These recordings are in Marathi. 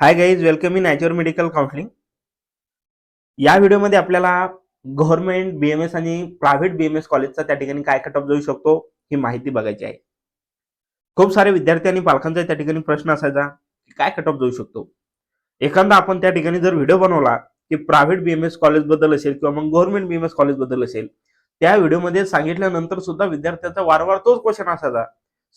Hi guys welcome in nature medical counselling या व्हिडिओमध्ये आपल्याला गव्हर्नमेंट बीएमएस आणि प्रायव्हेट बीएमएस कॉलेजचा त्या ठिकाणी काय कटअप जाऊ शकतो ही माहिती बघायची आहे. खूप सारे विद्यार्थी आणि पालकांचा त्या ठिकाणी प्रश्न असायचा की काय कटअप जाऊ शकतो? एखादा आपण त्या ठिकाणी जर व्हिडिओ बनवला की प्रायव्हेट बीएमएस कॉलेजबद्दल असेल किंवा मग गव्हर्नमेंट बीएमएस कॉलेजबद्दल असेल त्या व्हिडिओमध्ये सांगितल्यानंतर सुद्धा विद्यार्थ्याचा वारंवार तोच क्वेश्चन असायचा.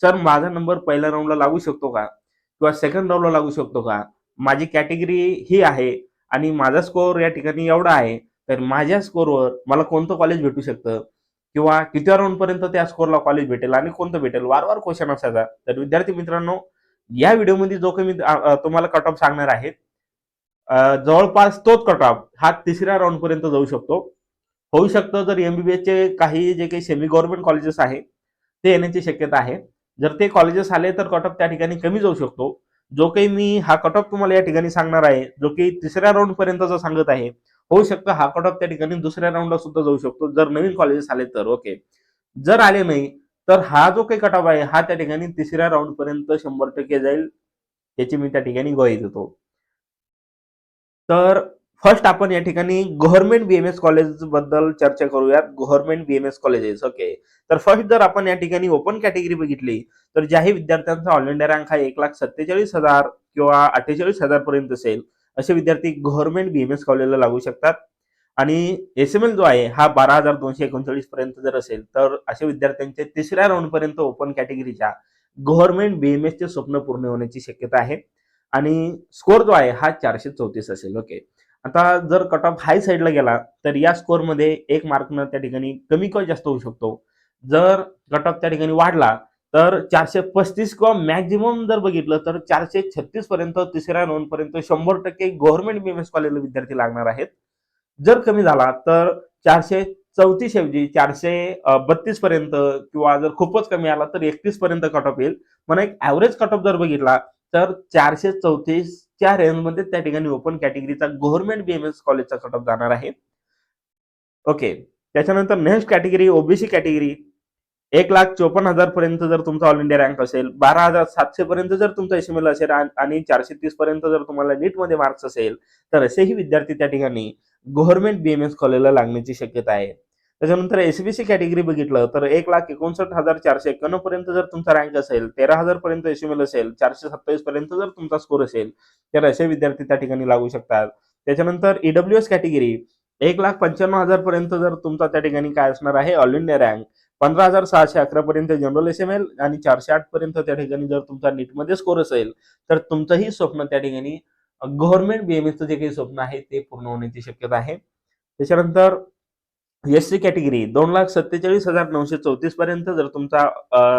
सर माझा नंबर पहिल्या राऊंडला लागू शकतो का? किंवा सेकंड राऊंडला लागू शकतो का? माझी कॅटेगरी ही आहे आणि माझा स्कोअर या ठिकाणी एवढा आहे तर माझ्या स्कोअरवर मला कोणतं कॉलेज भेटू शकतं? किंवा किती राऊंड पर्यंत त्या स्कोअरला कॉलेज भेटेल आणि कोणतं भेटेल? वारंवार क्वेश्चन असायचा. तर विद्यार्थी मित्रांनो या व्हिडिओमध्ये जो काही मी तुम्हाला कट ऑफ सांगणार आहे जवळपास तोच कट ऑफ हा तिसऱ्या राऊंड पर्यंत जाऊ शकतो. होऊ शकतं जर एमबीबीएस चे काही जे काही सेमी गव्हर्नमेंट कॉलेजेस आहे ते येण्याची शक्यता आहे. जर ते कॉलेजेस आले तर कट ऑफ त्या ठिकाणी कमी जाऊ शकतो. जो काही मी हा कट ऑफ तुम्हाला या ठिकाणी सांगणार आहे जो की तिसऱ्या राऊंड पर्यंतचा सांगत आहे होऊ शकतं हा कट ऑफ त्या ठिकाणी दुसऱ्या राऊंडला सुद्धा जाऊ शकतो जर नवीन कॉलेजेस आले तर ओके जर आले नाही तर हा जो काही कट ऑफ आहे हा त्या ठिकाणी तिसऱ्या राऊंड पर्यंत शंभर टक्के जाईल याची मी त्या ठिकाणी ग्वाही देतो. तर फर्स्ट आपण या ठिकाणी गव्हर्नमेंट बीएमएस कॉलेजबद्दल चर्चा करूयात. गव्हर्नमेंट बीएमएस कॉलेजेस ओके तर फर्स्ट जर आपण या ठिकाणी ओपन कॅटेगरी बघितली तर ज्याही विद्यार्थ्यांचा ऑल इंडिया रँक हा एक लाख सत्तेचाळीस हजार किंवा अठ्ठेचाळीस हजार पर्यंत असेल असे विद्यार्थी गव्हर्नमेंट बीएमएस कॉलेजला लागू शकतात. आणि एस एम एल जो आहे हा बारा हजार दोनशे एकोणचाळीस पर्यंत जर असेल तर अशा विद्यार्थ्यांचे तिसऱ्या राऊंड पर्यंत ओपन कॅटेगरीच्या गव्हर्नमेंट बीएमएस चे स्वप्न पूर्ण होण्याची शक्यता आहे. आणि स्कोर जो आहे हा चारशे चौतीस असेल ओके आता जर कट ऑफ हाय साईडला गेला तर या स्कोअरमध्ये एक मार्कनं त्या ठिकाणी कमी किंवा जास्त होऊ शकतो. जर कट ऑफ त्या ठिकाणी वाढला तर चारशे पस्तीस किंवा मॅक्झिमम जर बघितलं तर चारशे छत्तीस पर्यंत तिसऱ्या राऊंड पर्यंत शंभर टक्के गव्हर्नमेंट बीएमएस कॉलेजला विद्यार्थी लागणार आहेत. जर कमी झाला तर चारशे चौतीस ऐवजी चारशे बत्तीस पर्यंत किंवा जर खूपच कमी आला तर एकतीस पर्यंत कट ऑफ येईल. म्हणून एक ऍव्हरेज कट ऑफ जर बघितला तर चारशे चौतीसच्या रेंजमध्ये त्या ठिकाणी ओपन कॅटेगरीचा गव्हर्नमेंट बीएमएस कॉलेजचा कट ऑफ जाणार आहे. ओके त्याच्यानंतर नेक्स्ट कॅटेगरी ओबीसी कॅटेगरी एक लाख चोपन्न हजार पर्यंत जर तुमचा ऑल इंडिया रँक असेल बारा हजार सातशे पर्यंत जर तुमचा एसएमएल असेल आणि- आणि चारशे तीस पर्यंत जर तुम्हाला नीटमध्ये मार्क्स असेल तर असेही विद्यार्थी त्या ठिकाणी गव्हर्नमेंट बीएमएस कॉलेजला लागण्याची शक्यता आहे. त्याच्यानंतर एसबीसी कॅटेगरी बघितलं तर एक लाख एकोणसाठ हजार चारशे एक्क्याण्णव पर्यंत जर तुमचा रँक असेल तेरा हजार पर्यंत एसएमएल असेल चारशे सत्तावीस पर्यंत जर तुमचा स्कोर असेल तर असे विद्यार्थी त्या ठिकाणी लागू शकतात. त्याच्यानंतर ईडब्ल्यू एस कॅटेगरी एक लाख पंच्याण्णव हजार पर्यंत जर तुमचा त्या ठिकाणी काय असणार आहे? ऑल इंडिया रँक पंधरा हजार सहाशे अकरा पर्यंत जनरल एस एम एल आणि चारशे आठ पर्यंत त्या ठिकाणी जर तुमचा नीटमध्ये स्कोर असेल तर तुमचंही स्वप्न त्या ठिकाणी गव्हर्नमेंट बीएमएसचं जे काही स्वप्न आहे ते पूर्ण होण्याची शक्यता आहे. त्याच्यानंतर एस सी कॅटेगरी दोन लाख सत्तेचाळीस हजार नऊशे चौतीस पर्यंत जर तुमचा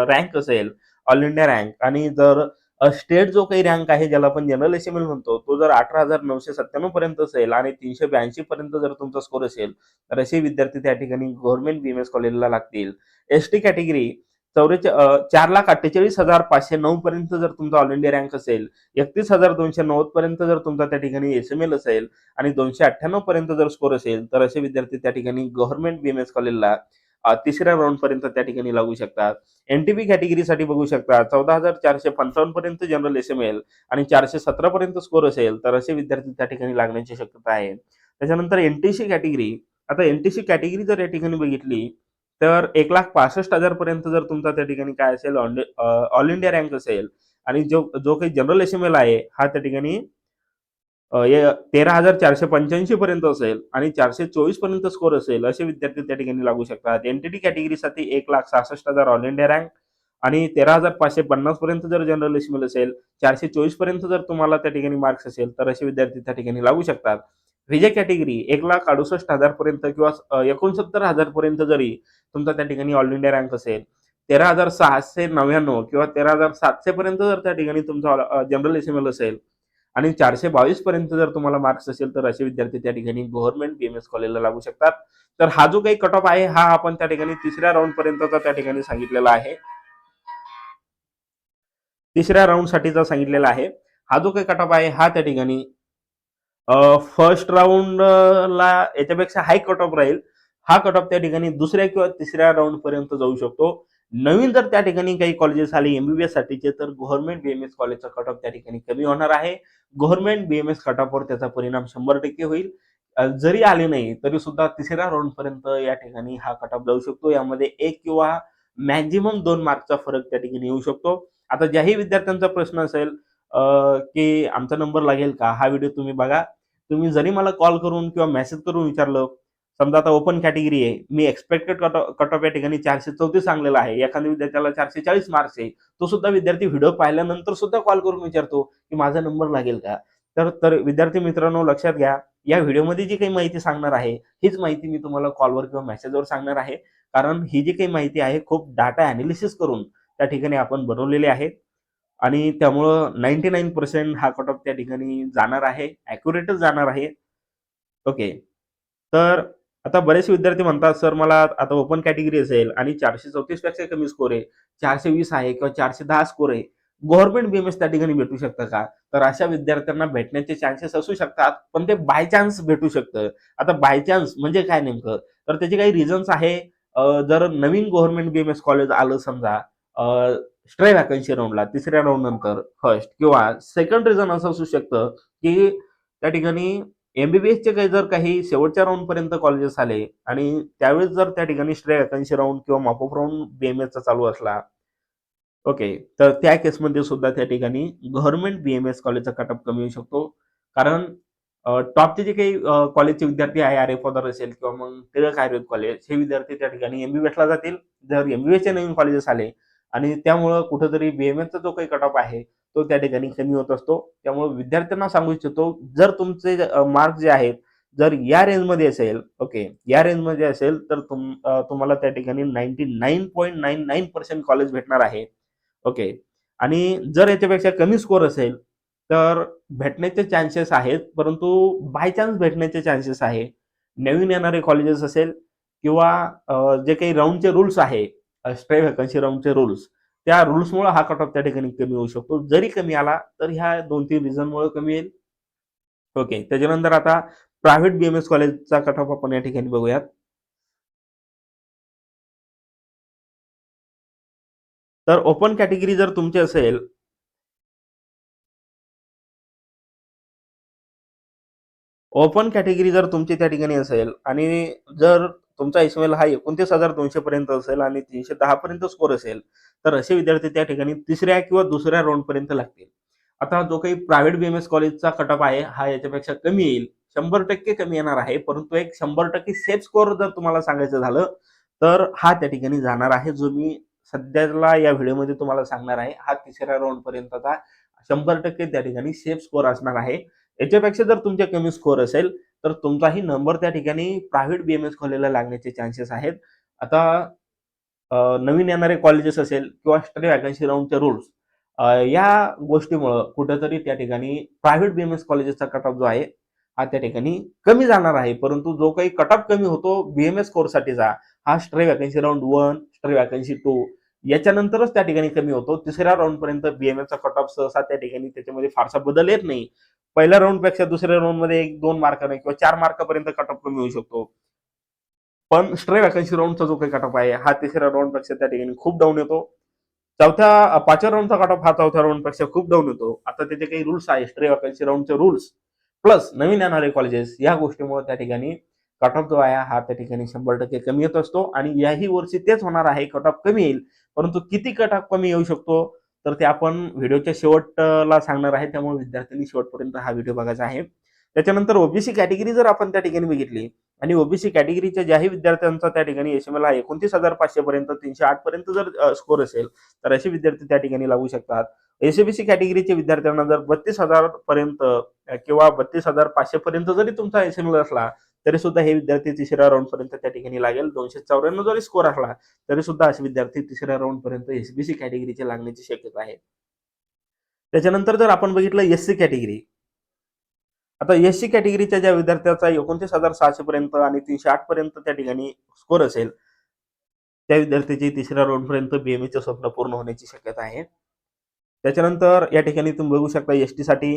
रँक असेल ऑल इंडिया रँक आणि जर स्टेट जो काही रँक आहे ज्याला आपण जनरल एस एम एल म्हणतो तो जर अठरा हजार नऊशे सत्त्याण्णव पर्यंत असेल आणि तीनशे ब्याऐंशी पर्यंत जर तुमचा स्कोर असेल तर असे विद्यार्थी त्या ठिकाणी गव्हर्नमेंट बी एम एस कॉलेजला लागतील. एस टी कॅटेगरी चौरेचा चार लाख अठ्ठेचाळीस हजार पाचशे नऊ पर्यंत जर तुमचा ऑल इंडिया रँक असेल एकतीस हजार दोनशे नव्वद पर्यंत जर तुमचा त्या ठिकाणी एस एम एल असेल आणि दोनशे अठ्ठ्याण्णव पर्यंत जर स्कोर असेल तर असे विद्यार्थी त्या ठिकाणी गव्हर्नमेंट बीएमएस कॉलेजला तिसऱ्या राऊंड पर्यंत त्या ठिकाणी लागू शकतात. एनटीपी कॅटेगरीसाठी बघू शकता चौदा हजार चारशे पंचावन्न पर्यंत जनरल एस एम एल आणि चारशे सतरा पर्यंत स्कोर असेल तर असे विद्यार्थी त्या ठिकाणी लागण्याची शक्यता आहे. त्याच्यानंतर एनटीसी कॅटेगरी आता एनटीसी कॅटेगरी जर या ठिकाणी बघितली तर एक लाख पासष्ट हजार पर्यंत जर तुमचा त्या ठिकाणी काय असेल ऑल इंडिया रँक असेल आणि जो जो काही जनरल एस एम एल आहे हा त्या ठिकाणी तेरा हजार चारशे पंच्याऐंशी पर्यंत असेल आणि चारशे चोवीसपर्यंत स्कोर असेल असे विद्यार्थी त्या ठिकाणी लागू शकतात. एनटीटी कॅटेगरीसाठी एक लाख सहासष्ट हजार ऑल इंडिया रँक आणि तेरा हजार पाचशे पन्नास पर्यंत जर जनरल एसमेल असेल चारशे चोवीसपर्यंत जर तुम्हाला त्या ठिकाणी मार्क्स असेल तर असे विद्यार्थी त्या ठिकाणी लागू शकतात. विजय कॅटेगरी एक लाख अडुसष्ट हजार पर्यंत किंवा एकोणसत्तर हजार पर्यंत जरी तुमचा त्या ठिकाणी ऑल इंडिया रँक असेल तेरा हजार सहाशे नव्याण्णव किंवा तेरा हजार सातशे पर्यंत जर त्या ठिकाणी तुमचा जनरल एसएमएल असेल आणि चारशे बावीस पर्यंत जर तुम्हाला मार्क्स असेल तर असे विद्यार्थी त्या ठिकाणी गव्हर्नमेंट बी एम एस कॉलेजला लागू शकतात. तर हा जो काही कट ऑफ आहे हा आपण त्या ठिकाणी तिसऱ्या राऊंड पर्यंतचा त्या ठिकाणी सांगितलेला आहे. तिसऱ्या राऊंड साठीचा सांगितलेला आहे. हा जो काही कट ऑफ आहे हा त्या ठिकाणी फर्स्ट राऊंडला याच्यापेक्षा हाय कट ऑफ राहील. हा कट ऑफ त्या ठिकाणी दुसऱ्या किंवा तिसऱ्या राऊंड पर्यंत जाऊ शकतो. नवीन जर त्या ठिकाणी काही कॉलेजेस आले एमबीबीएस साठीचे तर गव्हर्नमेंट बीएमएस कॉलेजचा कट ऑफ त्या ठिकाणी कमी होणार आहे. गव्हर्नमेंट बीएमएस कट ऑफवर त्याचा परिणाम शंभर टक्के होईल. जरी आले नाही तरी सुद्धा तिसऱ्या राऊंड पर्यंत या ठिकाणी हा कट ऑफ जाऊ शकतो. यामध्ये एक किंवा मॅक्झिमम दोन मार्कचा फरक त्या ठिकाणी येऊ शकतो. आता ज्याही विद्यार्थ्यांचा प्रश्न असेल की आमचा नंबर लागेल का? हा व्हिडिओ तुम्ही बघा. तुम्ही जरी मला कॉल करून किंवा मेसेज करून विचारलं समजा आता ओपन कॅटेगरी आहे मी एक्सपेक्टेड कट ऑफ या ठिकाणी चारशे चौतीस सांगलेला आहे एखाद्या विद्यार्थ्याला चारशे चाळीस मार्क्स आहे तो सुद्धा विद्यार्थी व्हिडिओ पाहिल्यानंतर सुद्धा कॉल करून विचारतो की माझा नंबर लागेल का? तर तर विद्यार्थी मित्रांनो लक्षात घ्या या व्हिडिओमध्ये जी काही माहिती सांगणार आहे हीच माहिती मी तुम्हाला कॉलवर किंवा मेसेजवर सांगणार आहे. कारण ही जी काही माहिती आहे खूप डाटा अनालिसिस करून त्या ठिकाणी आपण बनवलेली आहे. आणि त्यामुळं नाईन्टी नाईन पर्सेंट हा कट ऑफ त्या ठिकाणी जाणार आहे ॲक्युरेटच जाणार आहे. ओके तर आता बरेचसे विद्यार्थी म्हणतात सर मला आता ओपन कॅटेगरी असेल आणि चारशे चौतीसपेक्षा कमी स्कोर आहे चारशे वीस आहे किंवा चारशे दहा स्कोर आहे गव्हर्नमेंट बीएमएस त्या ठिकाणी भेटू शकतं का? तर अशा विद्यार्थ्यांना भेटण्याचे चान्सेस असू शकतात पण ते बाय चान्स भेटू शकतं. आता बाय चान्स म्हणजे काय नेमकं? तर त्याचे काही रिझन्स आहे. जर नवीन गव्हर्नमेंट बीएमएस कॉलेज आलं समजा स्ट्रे वॅकन्सी राऊंडला तिसऱ्या राऊंड नंतर फर्स्ट किंवा सेकंड रिझन असं असू शकतं की त्या ठिकाणी एमबीबीएसचे काही जर काही शेवटच्या राऊंड पर्यंत कॉलेजेस आले आणि त्यावेळेस जर त्या ठिकाणी स्ट्रे वॅकन्सी राऊंड किंवा मॉपअप राऊंड बीएमएसचा चालू असला ओके तर त्या केसमध्ये सुद्धा त्या ठिकाणी गव्हर्नमेंट बीएमएस कॉलेजचा कटअप कमी होऊ शकतो. कारण टॉपचे जे काही कॉलेजचे विद्यार्थी आहे आर एफ असेल किंवा मग टिळक आयुर्वेद कॉलेज हे विद्यार्थी त्या ठिकाणी एमबीबीएसला जातील. जर एमबीबीएसचे नवीन कॉलेजेस आले आणि त्यामुळं कुठेतरी बीएमएचा जो काही कट ऑफ आहे तो त्या ठिकाणी कमी होत असतो. त्यामुळे विद्यार्थ्यांना सांगू इच्छितो जर तुमचे मार्क जे आहेत जर या रेंजमध्ये असेल ओके या रेंजमध्ये असेल तर तुम तुम्हाला त्या ठिकाणी ninety nine point nine nine percent college भेटणार आहे. ओके आणि जर याच्यापेक्षा कमी स्कोर असेल तर भेटण्याचे चान्सेस आहेत परंतु बाय चान्स भेटण्याचे चान्सेस आहे. नवीन येणारे कॉलेजेस असेल किंवा जे काही राऊंडचे रूल्स आहे स्ट्रे व्हॅकन्सी राऊंडचे रूल्स त्या रुल्समुळे हा कट ऑफ त्या ठिकाणी कमी होऊ शकतो. जरी कमी आला तर ह्या दोन तीन रिझनमुळे कमी येईल. ओके त्याच्यानंतर आता प्रायव्हेट बीएमएस कॉलेजचा कट ऑफ आपण या ठिकाणी बघूयात. तर ओपन कॅटेगरी जर तुमची असेल ओपन कॅटेगरी जर तुमची त्या ठिकाणी असेल आणि जर तुमचा एसएमएल हा एकोणतीस हजार दोनशे पर्यंत असेल आणि तीनशे दहा पर्यंत स्कोर असेल तर असे विद्यार्थी त्या ठिकाणी तिसऱ्या किंवा दुसऱ्या राऊंड पर्यंत लागतील. आता जो काही प्रायव्हेट एस कॉलेजचा कटअप आहे हा याच्यापेक्षा कमी येईल. शंभर टक्के कमी येणार आहे परंतु एक शंभर टक्के सेफ स्कोर जर तुम्हाला सांगायचं झालं तर हा त्या ठिकाणी जाणार आहे जो मी सध्याला या व्हिडिओमध्ये तुम्हाला सांगणार आहे हा तिसऱ्या राऊंड पर्यंतचा शंभर टक्के त्या ठिकाणी सेफ स्कोर असणार आहे. याच्यापेक्षा जर तुमच्या कमी स्कोर असेल तर तुमचाही नंबर त्या ठिकाणी प्रायव्हेट बीएमएस कॉलेजला लागण्याचे चान्सेस आहेत. आता नवीन येणारे कॉलेजेस असेल किंवा स्टडी वॅकन्सी राऊंडचे रूल्स या गोष्टीमुळं कुठेतरी त्या ठिकाणी प्रायव्हेट बी एम एस कॉलेजेसचा कट ऑफ जो आहे हा त्या ठिकाणी कमी जाणार आहे. परंतु जो काही कट ऑफ कमी होतो बीएमएस कोर्ससाठीचा हा stray vacancy round one stray vacancy two याच्यानंतरच त्या ठिकाणी कमी होतो. तिसऱ्या राऊंड पर्यंत एसचा कट ऑफ सहसा त्या ठिकाणी त्याच्यामध्ये फारसा बदल येत नाही. पहिल्या राऊंडपेक्षा दुसऱ्या राऊंडमध्ये एक दोन मार्काने किंवा चार मार्कापर्यंत कट ऑफ कमी होऊ शकतो. पण स्ट्रे वॅकन्सी राऊंडचा जो काही कट ऑफ आहे हा तिसऱ्या राऊंडपेक्षा त्या ठिकाणी खूप डाऊन येतो. चौथ्या पाचव्या राऊंडचा कट ऑफ हा चौथ्या राऊंडपेक्षा खूप डाऊन येतो. आता त्याचे काही रूल्स आहे स्ट्रे वॅकन्सी राऊंडचे रूल्स प्लस नवीन येणारे कॉलेजेस या गोष्टीमुळे त्या ठिकाणी कट ऑफ जो आहे हा त्या ठिकाणी शंभर टक्के कमी येत असतो. आणि याही वर्षी तेच होणार आहे कट ऑफ कमी येईल. परंतु किती कट ऑफ कमी येऊ शकतो? तर ते आपण व्हिडिओच्या शेवटला सांगणार आहे त्यामुळे विद्यार्थ्यांनी शेवटपर्यंत हा व्हिडिओ बघायचा आहे. त्याच्यानंतर ओबीसी कॅटेगरी जर आपण त्या ठिकाणी बघितली आणि ओबीसी कॅटेगरीच्या ज्याही विद्यार्थ्यांचा त्या ठिकाणी एसएमएल हा एकोणतीस हजार पाचशे पर्यंत तीनशे आठ पर्यंत जर स्कोर असेल तर असे विद्यार्थी त्या ठिकाणी लागू शकतात. एसएबीसी कॅटेगरीच्या विद्यार्थ्यांना जर बत्तीस हजार पर्यंत किंवा बत्तीस हजार पाचशे पर्यंत जरी तुमचा एसएमएल असला तरी सुद्धा हे विद्यार्थी तिसऱ्या राऊंड पर्यंत त्या ठिकाणी लागेल. दोनशे चौऱ्याण्णव जरी स्कोर असला तरी सुद्धा असे विद्यार्थी तिसऱ्या राऊंड पर्यंत एसबीसी कॅटेगरीचे लागण्याची शक्यता आहे. त्याच्यानंतर जर आपण बघितलं एससी कॅटेगरी आता एससी कॅटेगरीच्या ज्या विद्यार्थ्याचा एकोणतीस हजार सहाशे पर्यंत आणि तीनशे आठ पर्यंत त्या ठिकाणी स्कोर असेल त्या विद्यार्थ्याची तिसऱ्या राऊंड पर्यंत बीएमएचे स्वप्न पूर्ण होण्याची शक्यता आहे. त्याच्यानंतर या ठिकाणी तुम्ही बघू शकता एस टी साठी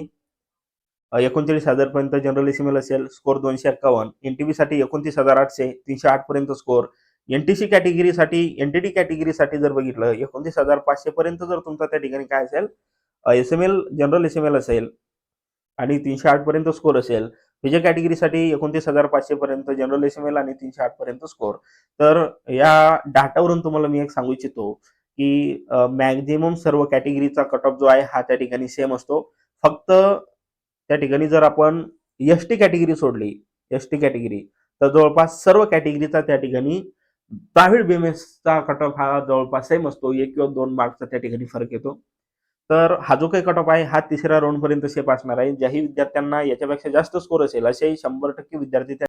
एकोणचाळीस हजार पर्यंत जनरल एसीमेल असेल स्कोर दोनशे एक्कावन्न. एनटीबी साठी एकोणतीस हजार आठशे तीनशे आठ पर्यंत टी एनटीसी कॅटेगरीसाठी एनटीटी कॅटेगरीसाठी जर बघितलं एकोणतीस हजार पाचशे पर्यंत जर तुमचा त्या ठिकाणी काय असेल S M L general S M L असेल आणि तीनशे आठ पर्यंत स्कोर असेल विजय कॅटेगरीसाठी एकोणतीस हजार पाचशे पर्यंत जनरल एस एम एल आणि तीनशे आठ पर्यंत स्कोर तर या डाटावरून तुम्हाला मी एक सांगू इच्छितो की मॅक्झिमम सर्व कॅटेगरीचा कट ऑफ जो आहे हा त्या ठिकाणी सेम असतो. फक्त त्या ठिकाणी जर आपण एस टी कॅटेगरी सोडली एस टी कॅटेगरी तर जवळपास सर्व कॅटेगरीचा त्या ठिकाणी प्रायव्हेट बीएमएसचा कट ऑफ हा जवळपास सेम असतो. एक किंवा दोन मार्कचा त्या ठिकाणी फरक येतो. तर हा जो काही कट ऑफ आहे हा तिसऱ्या राऊंड पर्यंत सेफ असणार आहे. ज्याही विद्यार्थ्यांना याच्यापेक्षा जास्त स्कोर असेल असेही शंभर टक्के विद्यार्थी त्या